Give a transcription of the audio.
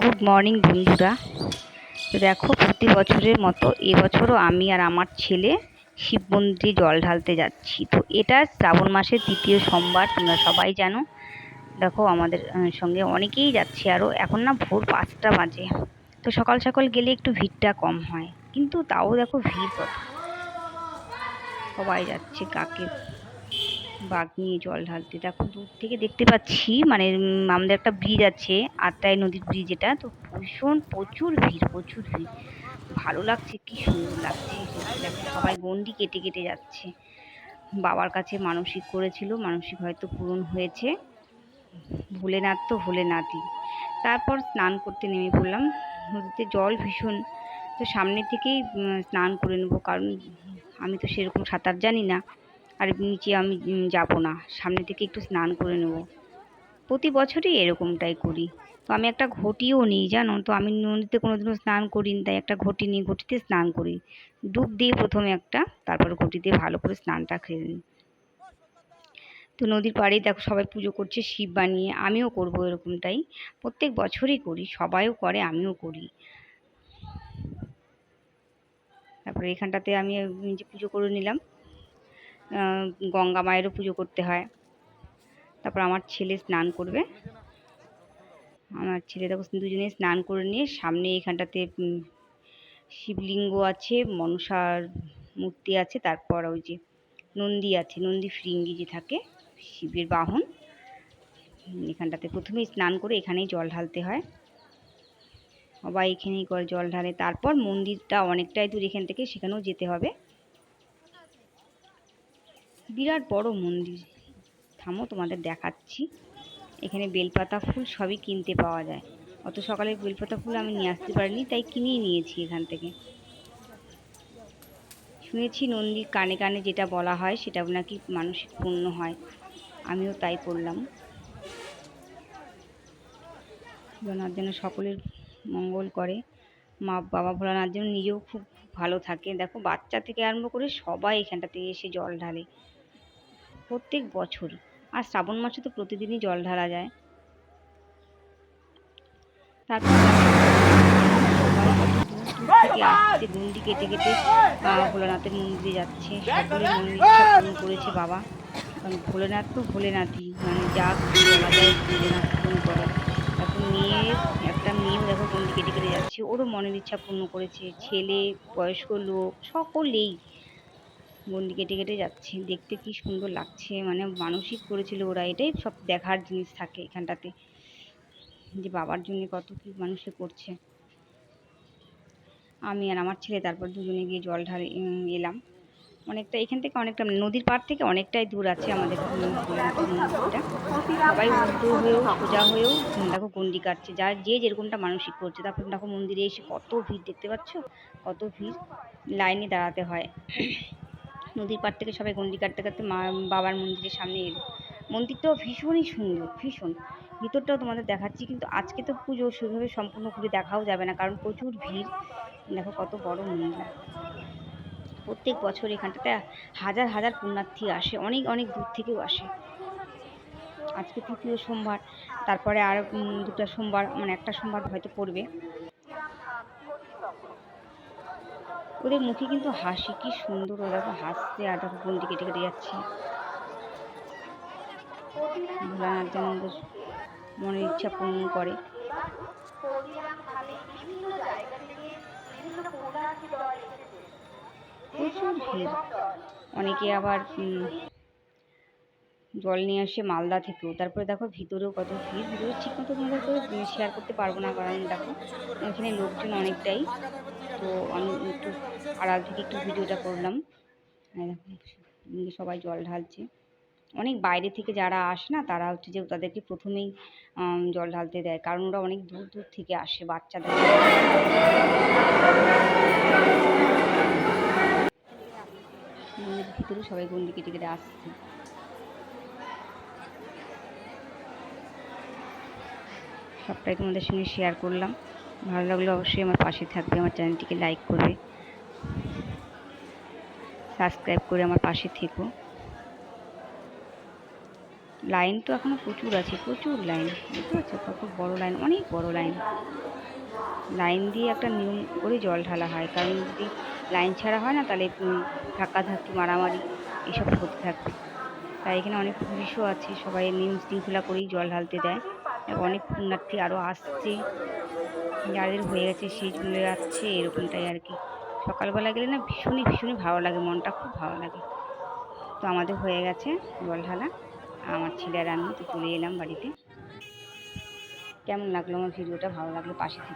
Good morning বন্ধুরা। দেখো, প্রতি বছরের মতো এবছরও আমি আর আমার ছেলে শিব মন্দিরে জল ঢালতে যাচ্ছি। তো এটা শ্রাবণ মাসের তৃতীয় সোমবার, তোমরা সবাই জানো। দেখো, আমাদের সঙ্গে অনেকেই যাচ্ছে আরও। এখন না ভোর পাঁচটা বাজে। তো সকাল সকাল গেলে একটু ভিড়টা কম হয়। কিন্তু তাও দেখো ভিড় কত। সবাই যাচ্ছে কাকে নিয়ে জল ঢালতে। দেখো দূর থেকে দেখতে পাচ্ছি মানে আমাদের একটা ব্রিজ আছে, আত্রাই নদীর ব্রিজ এটা। তো ভীষণ, প্রচুর ভিড় প্রচুর ভিড়। ভালো লাগছে, কি সুন্দর লাগছে দেখো। সবাই গন্ডি কেটে কেটে যাচ্ছে। বাবার কাছে মানসিক করেছিল, মানসিক হয়তো পূরণ হয়েছে। ভোলেনাথ তো ভোলেনাথই। তারপর স্নান করতে নেমে পড়লাম। নদীতে জল ভীষণ। তো সামনে থেকেই স্নান করে নেব, কারণ আমি তো সেরকম সাঁতার জানি না। আর নিচে আমি যাব না। সামনে থেকে একটু স্নান করে নেব। প্রতি বছরই এরকমটাই করি। তো আমি একটা ঘটিও নিই, জানো? তো আমি নদীতে কোনোদিনও স্নান করিনি, তাই একটা ঘটি নিই, ঘটিতে স্নান করি। ডুব দিয়ে প্রথমে একটা, তারপর ঘটিতে ভালো করে স্নানটা খেয়ে নিই। তো নদীর পাড়ে দেখো সবাই পুজো করছে, শিব বানিয়ে। আমিও করব এরকমটাই। প্রত্যেক বছরই করি, সবাইও করে, আমিও করি। তারপরে এখানটাতে আমি নিজে পুজো করে নিলাম গঙ্গা মায়েরও পুজো করতে হয়। তারপর আমার ছেলে স্নান করবে। আমার ছেলে দেখো দুজনে স্নান করে নিয়ে সামনে এখানটাতে শিবলিঙ্গ আছে, মনসার মূর্তি আছে, তারপর ওই যে নন্দী আছে, নন্দী ফিরিঙ্গি যে থাকে, শিবের বাহন। এখানটাতে প্রথমেই স্নান করে এখানেই জল ঢালতে হয়। সবাই এখানেই করে জল ঢালে। তারপর মন্দিরটা অনেকটাই দূর এখান থেকে, সেখানেও যেতে হবে। বিরাট বড় মন্দির। থামো, তোমাদের দেখাচ্ছি। এখানে বেলপাতা ফুল সবই কিনতে পাওয়া যায়। অত সকালে বেলপাতা ফুল আমি নিয়ে আসতে পারিনি, তাই কিনেই নিয়েছি এখান থেকে। শুনেছি নন্দীর কানে কানে যেটা বলা হয় সেটা নাকি মানসিক পূর্ণ হয়। আমিও তাই করলাম। ভোলানাথ যেন সকলের মঙ্গল করে। মা বাবা ভোলানাথ যেন নিজেও খুব ভালো থাকে দেখো, বাচ্চা থেকে আরম্ভ করে সবাই এখানটাতে এসে জল ঢালে। প্রত্যেক বছর। আর শ্রাবণ মাসে তো প্রতিদিনই জল ঢালা যায়। তারপর থেকে গুন্ডি কেটে কেটে ভোলানাথের মন্দিরে যাচ্ছে। সকলের মন্দির করেছে বাবা। কারণ ভোলেনাথ তো ভোলেনাথই মানে যা বলা যায় ভোলেনাথ পূরণ করে তারপর মেয়ে, একটা মেয়েও দেখো গন্ডি কেটে কেটে যাচ্ছে। ওরও মনের ইচ্ছা পূর্ণ করেছে। ছেলে, বয়স্ক লোক, সকলেই গন্ডি কেটে কেটে যাচ্ছে। দেখতে কি সুন্দর লাগছে। মানে মানসিক করেছিল ওরা এটাই সব দেখার জিনিস থাকে এখানটাতে। যে বাবার জন্য কত কি মানুষে করছে। আমি আর আমার ছেলে তারপর দুজনে গিয়ে জল ঢালে এলাম। অনেকটা এখান থেকে অনেকটা নদীর পাড় থেকে অনেকটাই দূর আছে আমাদের সবাই হয়েও সোজা হয়েও দেখো গন্ডি কাটছে। যার যে যেরকমটা মানসিক করছে। তারপর দেখো মন্দিরে এসে কত ভিড়, দেখতে পাচ্ছ? কত ভিড়? লাইনে দাঁড়াতে হয়। নদীর পাড় থেকে সবাই গন্ডি কাটতে কাটতে মা, বাবার মন্দিরের সামনে এলো। মন্দিরটাও ভীষণই সুন্দর, ভীষণ। ভিতরটাও তোমাদের দেখাচ্ছি, কিন্তু আজকে তো পুজো সেভাবে সম্পূর্ণ ঘুরে দেখাও যাবে না, কারণ প্রচুর ভিড়। দেখো কত বড় মন্দির। প্রত্যেক বছর এখানটাতে হাজার হাজার পুণ্যার্থী আসে, অনেক অনেক দূর থেকেও আসে। আজকে তৃতীয় সোমবার, তারপরে আর দুটো সোমবার মানে একটা সোমবার হয়তো পড়বে। ওদের মুখে কিন্তু হাসি, কি সুন্দর ওরা হাসছে আর দেখো দিকে কেটে কেটে যাচ্ছে। ভোলানাথ ওদের মনের ইচ্ছা পূর্ণ করে। অনেকে আবার জল নিয়ে আসে মালদা থেকেও। তারপরে দেখো ভিতরেও কত ভিড়, ভিতরে ঠিক মতো তোমাদের শেয়ার করতে পারব না কারণ দেখো এখানে লোকজন অনেকটাই। তো আমি একটু আড়াল থেকে একটু ভিডিওটা করলাম। সবাই জল ঢালছে। অনেক বাইরে থেকে যারা আসে না, তারা হচ্ছে যে তাদেরকে প্রথমেই জল ঢালতে দেয়। কারণ ওরা অনেক দূর দূর থেকে আসে বাচ্চাদের। ভিতরে সবাই গন্ডি কেটে কেটে আসছে। সবটাই তোমাদের সঙ্গে শেয়ার করলাম। ভালো লাগলে অবশ্যই আমার পাশে থাকবে, আমার চ্যানেলটিকে লাইক করবে। সাবস্ক্রাইব করে আমার পাশে থেকো। লাইন তো এখনও প্রচুর আছে, প্রচুর লাইন বুঝতে পারছ? কত বড় লাইন অনেক বড় লাইন লাইন দিয়ে একটা নিয়ম করে জল ঢালা হয়, কারণ যদি লাইন ছাড়া হয় না, তাহলে ধাক্কাধাক্কি, মারামারি এসব হতে থাকবে। তাই এখানে অনেক পুলিশও আছে, সবাই নিয়ম শৃঙ্খলা করেই জল ঢালতে দেয় অনেক পুণ্যার্থী আরও আসছে। যাদের হয়ে গেছে সেই চলে যাচ্ছে, এরকমটাই আর কি। সকালবেলা গেলে না ভীষণই ভীষণই ভালো লাগে, মনটা খুব ভালো লাগে। তো আমাদের হয়ে গেছে জল ঢালা আমার ছেলে আর আমি তো চলে এলাম বাড়িতে। কেমন লাগল আমার ভিডিওটা? ভালো লাগল পাশে থেকে।